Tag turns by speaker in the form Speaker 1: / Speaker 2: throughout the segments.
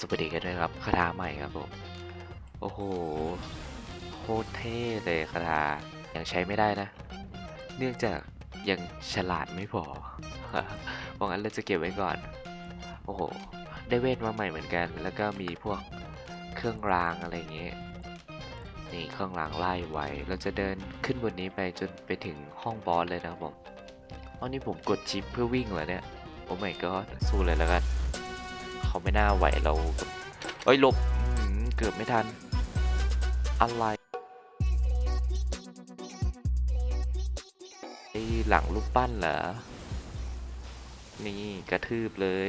Speaker 1: สวัสดีกันด้วยครับคาถาใหม่ครับผมโอ้โหโคตรเท่เลยคาถายังใช้ไม่ได้นะ เนื่องจากยังฉลาดไม่พอเพราะงั้นเราจะเก็บไว้ก่อน โอ้โห ได้เวทมาใหม่เหมือนกัน แล้วก็มีพวกเครื่องรางอะไรอย่างเงี้ยนี่เครื่องรางไล่ไว้ เราจะเดินขึ้นบนนี้ไปจนไปถึงห้องบอสเลยนะครับผมอานี่ผมกดชิปเพื่อวิ่งเหรอเนี่ย โอ้ไม่ก็สู้เลยแล้วกัน เขาไม่น่าไหวเราเอ้ยลบเกือบไม่ทัน อะไรไอ้หลังรูปปั้นเหรอ นี่กระทืบเลย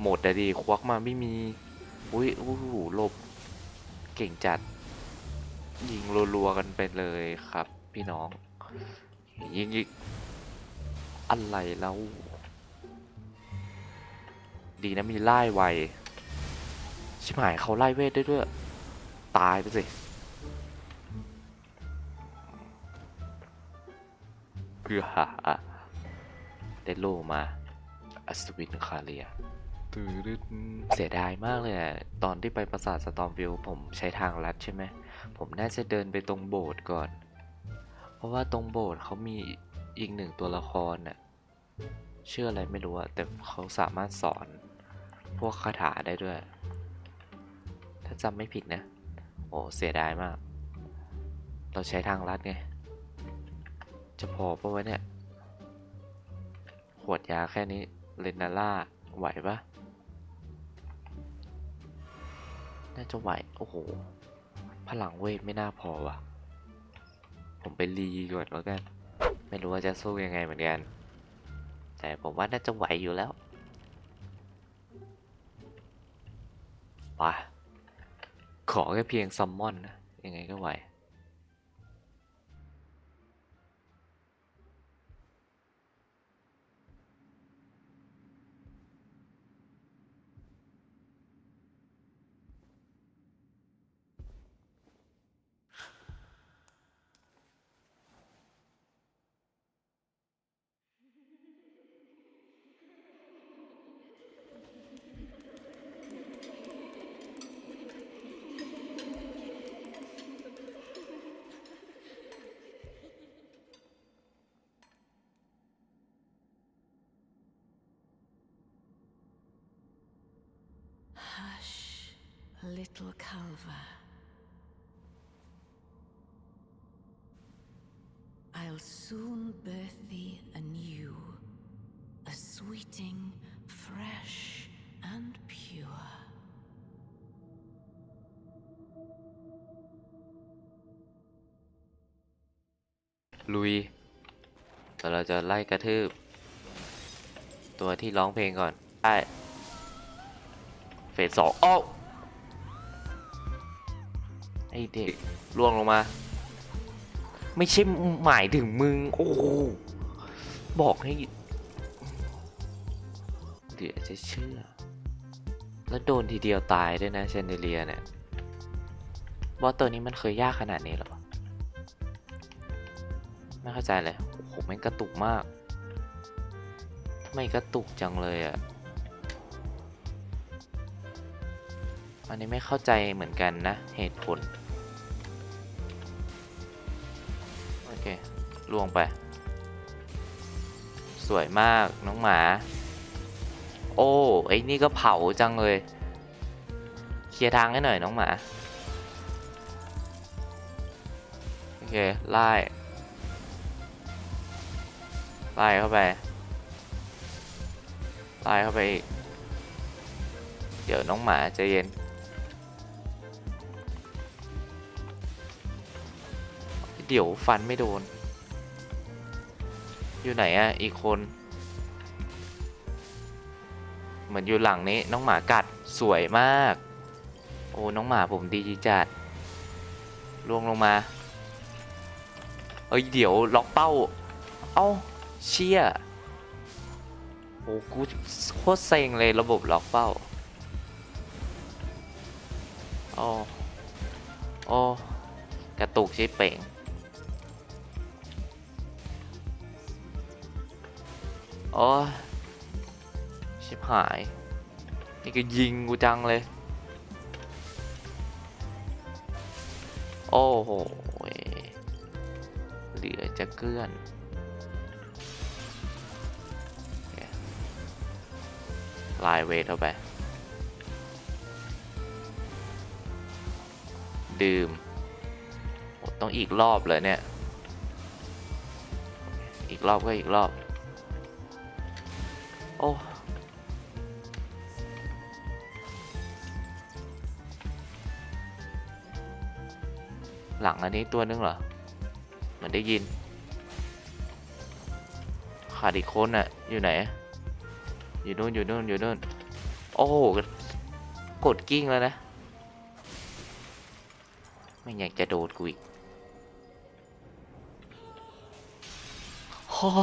Speaker 1: หมดแต่ดีควักมาไม่มี อุ้ยโอ้โหหลบ เก่งจัด ยิงรัวๆกันไปเลยครับ พี่น้อง ยิงยิงอะไรแล้ว ดีนะมีไล่ไวชิบหายเขาไล่เวทได้ด้วย ตายไปสิ เพื่อหาได้โลมาอัศวินคาเรียเสียดายมากเลยอะตอนที่ไปปราสาทสตอมวิลผมใช้ทางลัดใช่ไหม ผมน่าจะเดินไปตรงโบสถ์ก่อน เพราะว่าตรงโบสถ์เขามีอีกหนึ่งตัวละครน่ะชื่ออะไรไม่รู้อะแต่เขาสามารถสอน พวกคาถาได้ด้วย ถ้าจำไม่ผิดนะ โอ้เสียดายมาก เราใช้ทางลัดไง จะพอปะวะเนี่ย ขวดยาแค่นี้ เลนาล่า ไหวปะน่าจะไหว โอ้โห พลังเวทไม่น่าพอวะผมไปรีก่อนแล้วกัน ไม่รู้ว่าจะสู้ยังไงเหมือนกัน แต่ผมว่าน่าจะไหวอยู่แล้ว ไปขอแค่เพียงซัมมอนนะยังไงก็ไหว
Speaker 2: little Calva. I'll soon birth thee anew, a sweeting, fresh, and pure.
Speaker 1: ลุยเดี๋ยวเราจะไล่กระทืบ ตัวที่ร้องเพลงก่อน ได้ เฟสสองอ้าว ไอเด็กล่วงลงมา ไม่ใช่หมายถึงมึง โอ้โหบอกให้เดี๋ยวจะเชื่อ แล้วโดนทีเดียวตายด้วยนะเชนเดเลียเนี่ยบอสตัวนี้มันเคยยากขนาดนี้เหรอ ไม่เข้าใจเลยโอ้โหแม่งกระตุกมากทำไมกระตุกจังเลยอะ่ะอันนี้ไม่เข้าใจเหมือนกันนะเหตุผล ล่วงไป สวยมากน้องหมา โอ้ไอ้นี่ก็เผาจังเลย เคลียร์ทางให้หน่อยน้องหมา โอเค ไล่ไล่เข้าไปไล่เข้าไปอีก เดี๋ยวน้องหมาใจเย็น เดี๋ยวฟันไม่โดน อยู่ไหนอะอีกคน เหมือนอยู่หลังนี้น้องหมากัดสวยมาก โอ้น้องหมาผมดีจัดล่วงลงมา เอ้ยเดี๋ยวล็อกเป้า เอ้าเชี่ยโอ้กูโคตรเซ็งเลยระบบล็อกเป้าโอ้โอ้กระตุกชิบเป่ง โอ้ชิบหาย นี่ก็ยิงกูจังเลย โอ้โหเหลือจะเกลื่อนลายเวทเอาไป ดื่ม ต้องอีกรอบเลยเนี่ย อีกรอบก็อีกรอบ อ้หลังอันนี้ตัวนึงเหรอ เหมือนได้ยิน ขาดอีกคนอะอยู่ไหน อยู่นู่นอยู่นู่นอยู่นู่น โอ้โหกดกิ้งแล้วนะ ไม่อยากจะโดดกูอีกโอ้โห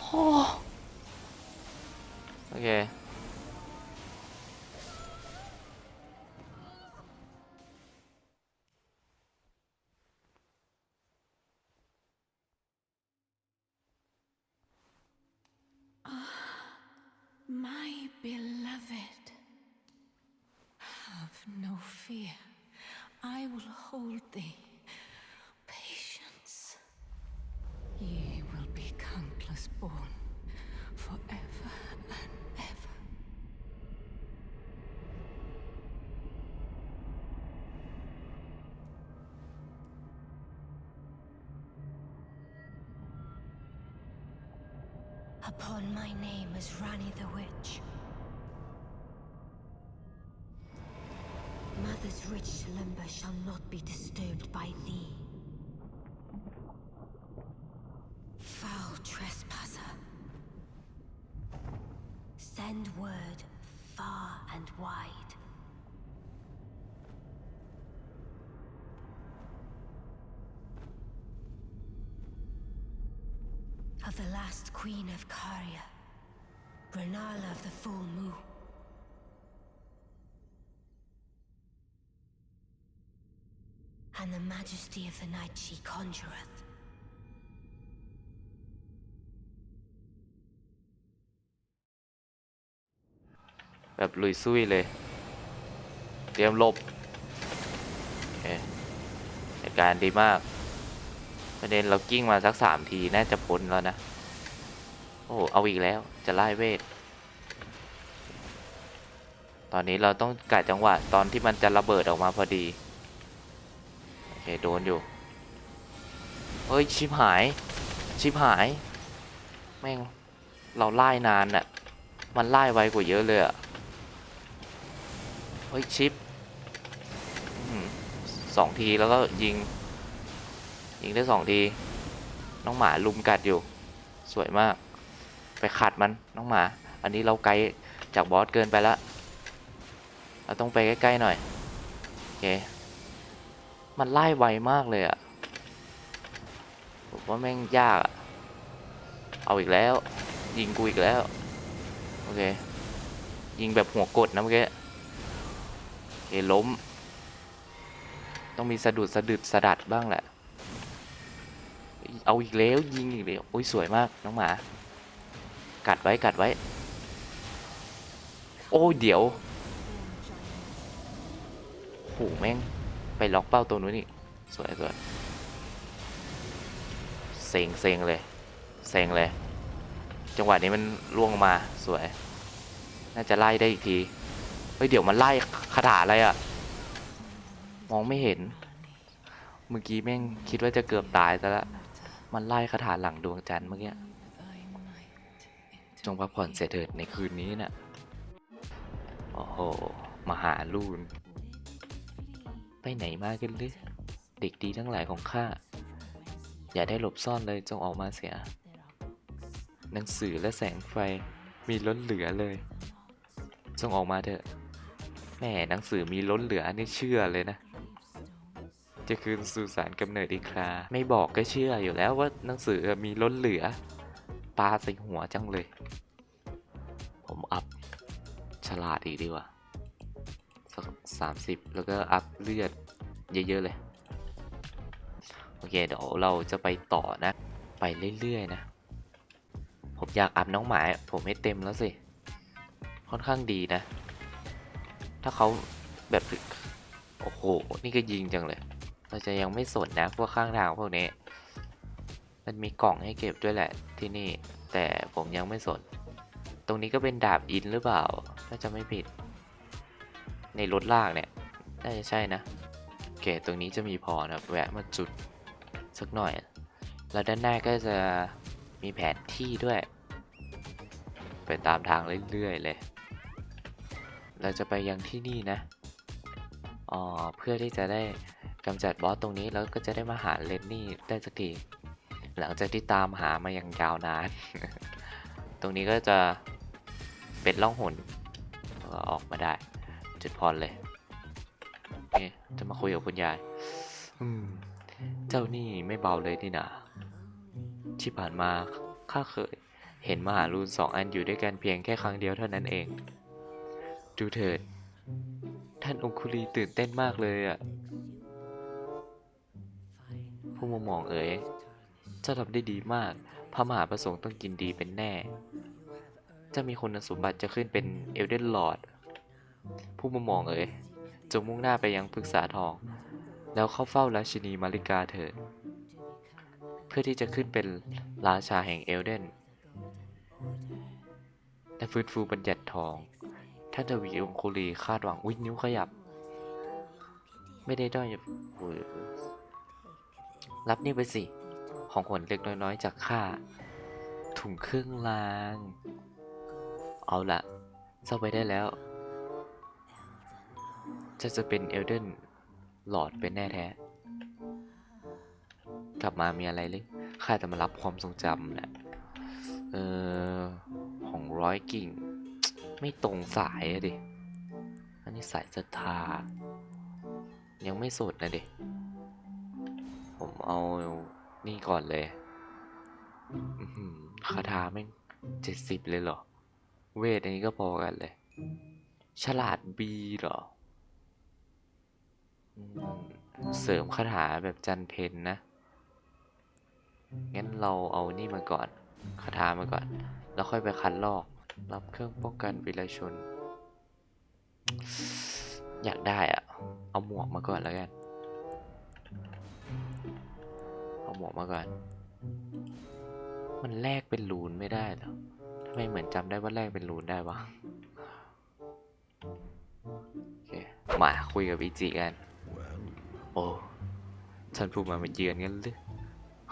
Speaker 1: โอ เค ah,
Speaker 2: My beloved, have no fear. I will hold thee. Upon my name as Rani the Witch. Mother's rich slumber shall not be disturbed by thee. Of Caria, Renala of the full moon. And the majesty of the night she conjureth.
Speaker 1: แบบลุยซุยเลย เตรียมหลบโอเคเหตุการณ์ดีมาก ประเด็นเรากิ้งมาสักสามที น่าจะพ้นแล้วนะ โอ้เอาอีกแล้วจะไล่เวท ตอนนี้เราต้องกะจังหวะตอนที่มันจะระเบิดออกมาพอดี โอเค โดนอยู่ เฮ้ย ชิบหาย ชิบหาย แม่ง เราไล่นานอะมันไล่ไวกว่าเยอะเลยอะเฮ้ย ชิปสองทีแล้วก็ยิง ยิงได้สองที น้องหมาลุมกัดอยู่ สวยมาก ไปขัดมันน้องหมา อันนี้เราไกลจากบอสเกินไปแล้วเราต้องไปใกล้ๆหน่อยโอเคมันไล่ไวมากเลยอะผมว่าแม่งยากอะเอาอีกแล้ว ยิงกูอีกแล้ว โอเค ยิงแบบหัวกดนะเมื่อกี้โอเคล้ม ต้องมีสะดุดสะดุดสะดัดบ้างแหละ เอาอีกแล้วยิงอีกแล้วโอ้ยสวยมากน้องหมา กัดไว้กัดไว้ โอ้เดี๋ยวโหแม่ง ไปล็อกเป้าตัวนู้นนี่สวยสวยเซ็งเซ็งเลยเซ็งเลย จังหวะนี้มันล่วงมาสวย น่าจะไล่ได้อีกที เฮ้ย เดี๋ยวมันไล่คาถาอะไรอะมองไม่เห็น เมื่อกี้แม่งคิดว่าจะเกือบตายซะแล้วมันไล่คาถาหลังดวงจันทร์เมื่อกี้ จงพักผ่อนเสียเถิดในคืนนี้น่ะ โอ้โหมหาลูน ไปไหนมากันหรือเด็กดีทั้งหลายของข้า อย่าได้หลบซ่อนเลยจงออกมาเสีย หนังสือและแสงไฟมีล้นเหลือเลย จงออกมาเถอะ แม่หนังสือมีล้นเหลือนี่เชื่อเลยนะ จะคืนสู่สารกำเนิดอีกครา ไม่บอกก็เชื่ออยู่แล้วว่าหนังสือมีล้นเหลือ ปลาใส่หัวจังเลย ผมอัพฉลาดอีกดีกว่าสักสามสิบแล้วก็อัพเลือดเยอะ ๆ เลย โอเค เดี๋ยวเราจะไปต่อนะ ไปเรื่อย ๆ นะ ผมอยากอัพน้องหมาผมให้เต็มแล้วสิ ค่อนข้างดีนะ ถ้าเขาแบบ โอ้โห นี่ก็ยิงจังเลย เราจะยังไม่สนนะ พวกข้างทางพวกนี้ มันมีกล่องให้เก็บด้วยแหละที่นี่ แต่ผมยังไม่สน ตรงนี้ก็เป็นดาบอินหรือเปล่า ถ้าจะไม่ผิด ในรถลากเนี่ย น่าจะใช่นะโอเคตรงนี้จะมีพอนะแวะมาจุดสักหน่อย แล้วด้านหน้าก็จะมีแผนที่ด้วย ไปตามทางเรื่อยๆเลย เราจะไปยังที่นี่นะอ๋อเพื่อที่จะได้กำจัดบอสตรงนี้แล้วก็จะได้มาหาเลนนี่ได้สักที หลังจากที่ตามหามาอย่างยาวนาน ตรงนี้ก็จะเป็นล่องหนแล้วก็ออกมาได้ จุดพรเลยนี่จะมาคุยกับคุณยายอืมเจ้านี่ไม่เบาเลยนี่นะที่ผ่านมาข้าเคย เห็นมหารูนสองอันอยู่ด้วยกันเพียงแค่ครั้งเดียวเท่านั้นเอง ดูเถิด ท่านองคุลีตื่นเต้นมากเลยอะผู้มามองเอ๋ย เจ้าทำได้ดีมาก พระมหาประสงค์ต้องกินดีเป็นแน่เจะมีคุณสมบัติจะขึ้นเป็นเอลเดนลอร์ด ผู้มามองเอ๋ย จงมุ่งหน้าไปยังพฤกษาทอง แล้วเข้าเฝ้าราชินีมาริกาเถิด เพื่อที่จะขึ้นเป็นราชาแห่งเอลเดน และฟื้นฟูบัญญัติทอง ท่านทวีองคุลีคาดหวังวินิ้วขยับ ไม่ได้ด้อยโอ้ยรับนี่ไปสิ ของขวัญเล็กน้อยๆ จากข้า ถุงเครื่องราง เอาละเจ้าไปได้แล้ว จะจะเป็นเอลเดนหลอดเป็นแน่แท้ กลับมามีอะไรเลยข้าจะมารับความทรงจำนะเออ ของร้อยกิ่ง ไม่ตรงสายอะดิ อันนี้สายศรัทธา ยังไม่สุดนะดิ ผมเอา นี่ก่อนเลยคาถาแม่งเจ็ดสิบเลยเหรอ เวทอันนี้ก็พอกันเลย ฉลาดบีเหรอ เสริมคาถาแบบจันเพนนะ งั้นเราเอานี่มาก่อน คาถามาก่อน แล้วค่อยไปคัดลอก รับเครื่องป้องกันวิรชน อยากได้อะเอาหมวกมาก่อนแล้วกัน เอาหมวกมาก่อน มันแลกเป็นรูนไม่ได้เหรอทำไมเหมือนจำได้ว่าแลกเป็นรูนได้วะโอเคมาคุยกับอิจิกัน โอ้ฉันพูดมามาเยือนงั้นหรือ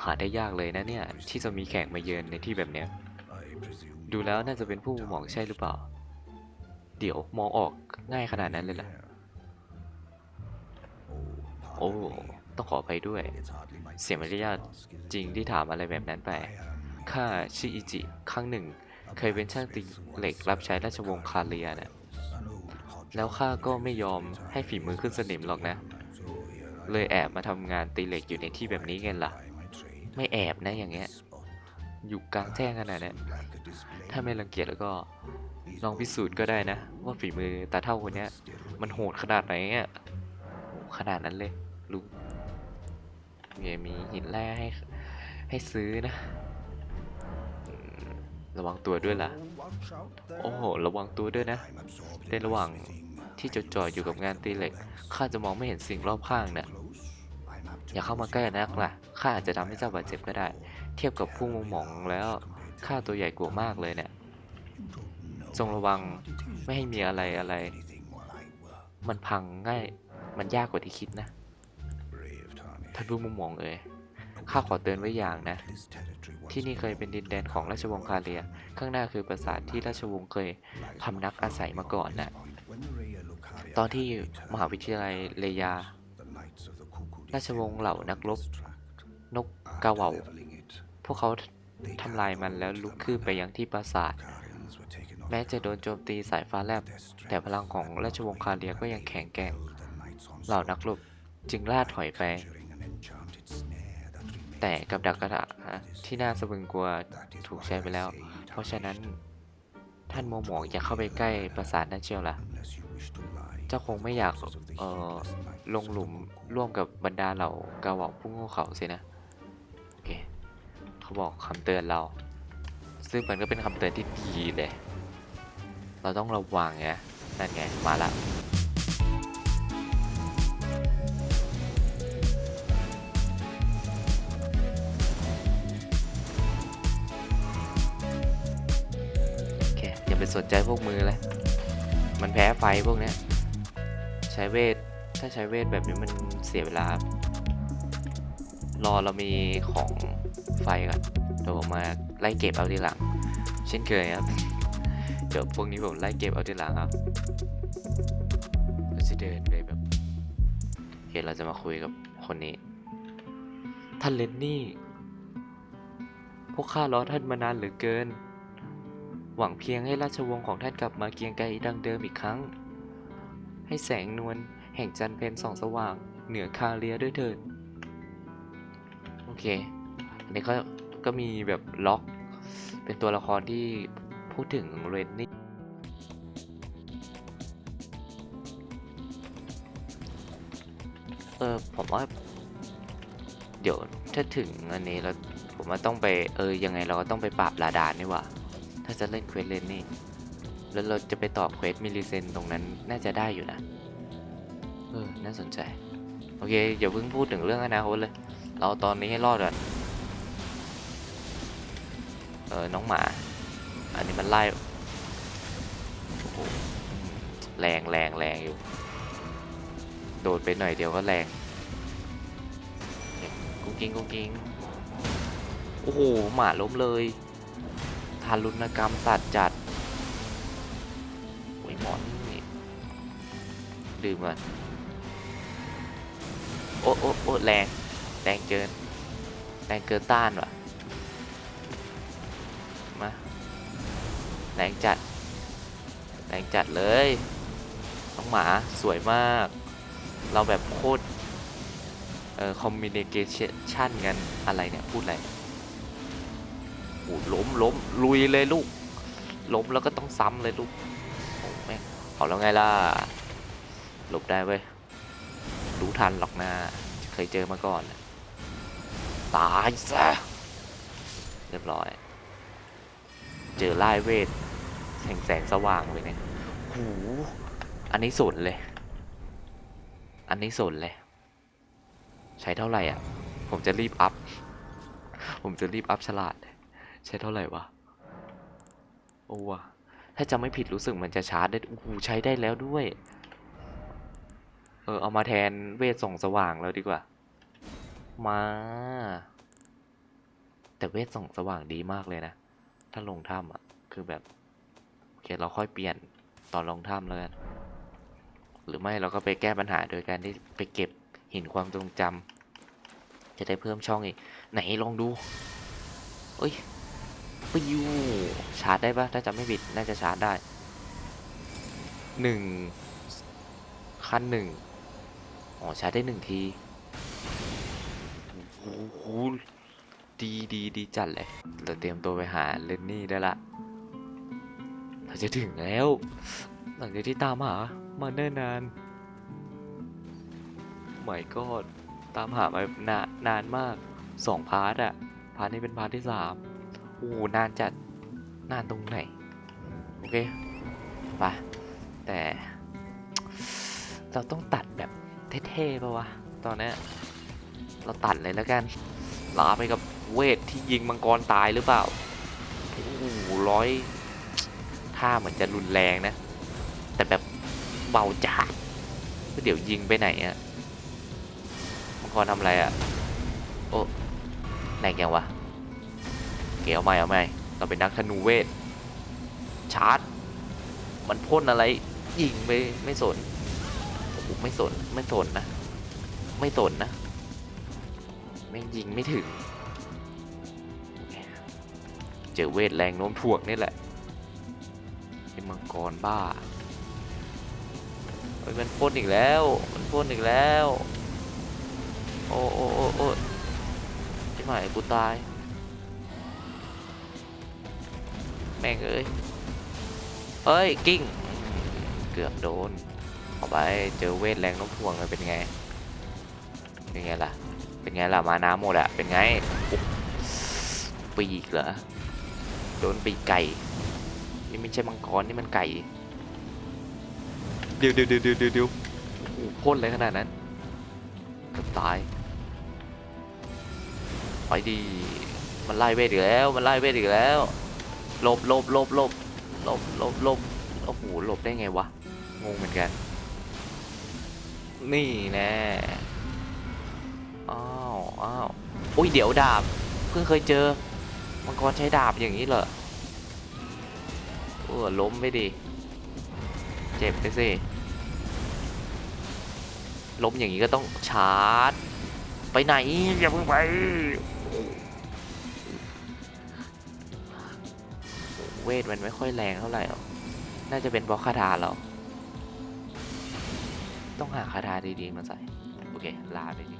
Speaker 1: หาได้ยากเลยนะเนี่ย ที่จะมีแขกมาเยือนในที่แบบเนี้ย ดูแล้วน่าจะเป็นผู้มองใช่หรือเปล่า เดี๋ยวมองออกง่ายขนาดนั้นเลยล่ะ โอ้ ต้องขอไปด้วย เสียมารยาทจริงที่ถามอะไรแบบนั้นไป ข้าชื่ออิจิ ครั้งหนึ่ง เคยเป็นช่างตีเหล็กรับใช้ราชวงศ์คาเรียนะแล้วข้าก็ไม่ยอมให้ฝีมือขึ้นสนิมหรอกนะ เลยแอบมาทำงานตีเหล็กอยู่ในที่แบบนี้กันล่ะ ไม่แอบนะอย่างเงี้ย อยู่กลางแจ้งขนาดนั้ถ้าไม่รังเกียจแล้วก็ลองพิสูจน์ก็ได้นะ ว่าฝีมือตาเท่าคนนี้มันโหดขนาดไหนอะขนาดนั้นเลย เมียมีหินแร่ให้ให้ซื้อนะระวังตัวด้วยล่ะ โอ้โห ระวังตัวด้วยนะ ในระหว่างที่จดจ่ออยู่กับงานตีเหล็ก ข้าจะมองไม่เห็นสิ่งรอบข้างนะอย่าเข้ามาใกล้นักล่ะ ข้าอาจจะทำให้เจ้าบาดเจ็บก็ได้ เทียบกับผู้มุมมองแล้ว ข้าตัวใหญ่กว่ามากเลยเนี่ย จงระวังไม่ให้มีอะไรอะไร มันพังง่าย มันยากกว่าที่คิดนะ ท่านผู้มุมมองเอ่ยข้าขอเตือนไว้อย่างนะ ที่นี่เคยเป็นดินแดนของราชวงศ์คาเรีย ข้างหน้าคือปราสาทที่ราชวงศ์เคยพำนักอาศัยมาก่อนน่ะตอนที่มหาวิทยาลัยเลยา ราชวงศ์เหล่านักรบนกกาเหว่าพวกเขาทำลายมันแล้วลุกคืบไปยังที่ปราสาท แม้จะโดนโจมตีสายฟ้าแลบ แต่พลังของราชวงศ์คาเรียก็ยังแข็งแกร่ง เหล่านักรบจึงล่าถอยไป แต่กับดักกระดาษที่น่าสะพึงกลัวถูกใช้ไปแล้ว เพราะฉะนั้นท่านโมโหมองอย่าเข้าไปใกล้ปราสาทนั่นเชียวล่ะ เจ้าคงไม่อยากเอ่อลงหลุมร่วมกับบรรดาเหล่ากาว่าผู้โง่เขาสินะ โอเค เขาบอกคำเตือนเรา ซึ่งมันก็เป็นคำเตือนที่ดีเลย เราต้องระวังไงนั่นไง มาละ ไปสนใจพวกมือเลยมันแพ้ไฟพวกเนี้ย ใช้เวท ถ้าใช้เวทแบบนี้มันเสียเวลา รอเรามีของไฟก่อนเดี๋ยวผมมาไล่เก็บเอาทีหลัง เช่นเคยครับ เดี๋ยวพวกนี้ผมไล่เก็บเอาทีหลังครับเราจะเดินไปแบบโอเคเราจะมาคุยกับคนนี้ ท่านเลนนี่ พวกข้ารอท่านมานานเหลือเกิน หวังเพียงให้ราชวงศ์ของท่านกลับมาเกียงไกรดังเดิมอีกครั้ง ให้แสงนวลแห่งจันทร์เพ็ญส่องสว่าง เหนือคาเลียด้วยเถิด โอเค อันนี้ก็ก็มีแบบล็อก เป็นตัวละครที่พูดถึงเรนนี่เออผมว่าเดี๋ยวถ้าถึงอันนี้แล้วผมว่าต้องไปเออยังไงเราก็ต้องไปปราบลาดานนี่ว่า ถ้าจะเล่นเควสเลนนี่ แล้วเราจะไปตอบเควสมิลลิเซนตรงนั้นน่าจะได้อยู่นะ เออ น่าสนใจ โอเคอย่าเพิ่งพูดถึงเรื่องอนาคตเลย เราตอนนี้ให้รอดก่อน เออ น้องหมา อันนี้มันไล่โอ้โหอืมแรงแรงแรงอยู่ โดดไปหน่อยเดียวก็แรงเนี่ยกุ้งกิ้งกุ้งกิ้งโอ้โห หมาล้มเลยทารุณกรรมสัตว์จัดโอ้ยหมอนนี่ดื่มก่อนโอ้โอ้โอ้แรง แรงเกิน แรงเกินต้านว่ะ มา แรงจัด แรงจัดเลย น้องหมาสวยมาก เราแบบโคตร เอ่อ คอมมิ n นิเคชันกัน อะไรเนี่ย พูดอะไร ล้มล้มลุยเลยลูก ล้มแล้วก็ต้องซ้ำเลยลูกโอ้แม่งเอาแล้วไงล่ะหลบได้เว้ยรู้ทันหรอกนะเคยเจอมาก่อนตายซะเรียบร้อย เจอไล่เวทแห่งแสงสว่างเลยเนี่ยหูอันนี้สุดเลย อันนี้สุดเลย ใช้เท่าไหร่อะ ผมจะรีบอัพ ผมจะรีบอัพฉลาด ใช้เท่าไหร่วะ โอ้วะถ้าจำไม่ผิดรู้สึกมันจะชาร์จได้โอ้โหใช้ได้แล้วด้วย เออ เอามาแทนเวทส่องสว่างแล้วดีกว่า มา แต่เวทส่องสว่างดีมากเลยนะ ถ้าลงถ้ำอะ คือแบบ โอเค เราค่อยเปลี่ยนตอนลงถ้ำแล้วกัน หรือไม่เราก็ไปแก้ปัญหาโดยการที่ไปเก็บหินความทรงจำจะได้เพิ่มช่องอีก ไหนลองดู เอ้ย ปิวชาร์จได้ปะถ้าจำไม่ผิดน่าจะชาร์จได้หนึ่งขั้นหนึ่งอ๋อชาร์จได้หนึ่งทีโอ้โหดีดีดีจัดเลยเราเตรียมตัวไปหาเลนนี่ได้ละเราจะถึงแล้ว หลังจากที่ตามหามาเนิ่นนานไม่ก็ตามหามานานมากสองพาร์ทอะพาร์ทนี้เป็นพาร์ทที่สาม โอ้นานจัดนานตรงไหน โอเคไปแต่ เราต้องตัดแบบเท่ๆป่าวะ ตอนนี้เราตัดเลยแล้วกันลาไปกับเวทที่ยิงมังกรตายหรือเปล่า โอ้โหร้อยท่าเหมือนจะรุนแรงนะ แต่แบบเบาจัดเดี๋ยวยิงไปไหนอะมังกรทำอะไรอะโอ้ไหนแกวะ เกี่ยวไม่เอาไม่เราเป็นนักธนูเวทชาร์จ มันพ่นอะไรยิงไปไม่สนไม่สนไม่สนนะ ไม่สนนะแม่ยิงไม่ถึง เจอเวทแรงโน้มถ่วงนี่แหละไอ้มังกรบ้าเฮ้ยมันพ่นอีกแล้ว มันพ่นอีกแล้ว โอ้โอ้โอ้โอ้ที่หมายกูตาย แม่งเอ้ยเอ้ยกิ้ง เกือบโดนเอาไปเจอเวทแรงโน้มถ่วงเลยเป็นไง เป็นไงล่ะ เป็นไงล่ะมาน้ำหมดอะเป็นไงอุ๊บปีกเหรอ โดนปีกไก่ นี่ไม่ใช่มังกรนี่มันไก่ เดี๋ยวเดี๋ยวเดี๋ยวเดี๋ยวเดี๋ยวโอ้โหพ่นเลยขนาดนั้นเกือบตาย ไปดี มันไล่เวทอีกแล้ว มันไล่เวทอีกแล้ว หลบหลบหลบหลบหลบหลบหลบโอ้โหหลบได้ไงวะ งงเหมือนกัน นี่แน่อ้าวอ้าวอุ้ยเดี๋ยวดาบ เพิ่งเคยเจอ มังกรใช้ดาบอย่างนี้เหรอเออล้มไปดิ เจ็บไปสิ ล้มอย่างนี้ก็ต้องชาร์จ ไปไหน อย่าเพิ่งไป วทมันไม่ค่อยแรงเท่าไหร่หรอกน่าจะเป็นเพราะคาถาเรา ต้องหาคาถาดีๆมาใส่ โอเค ลาไปดี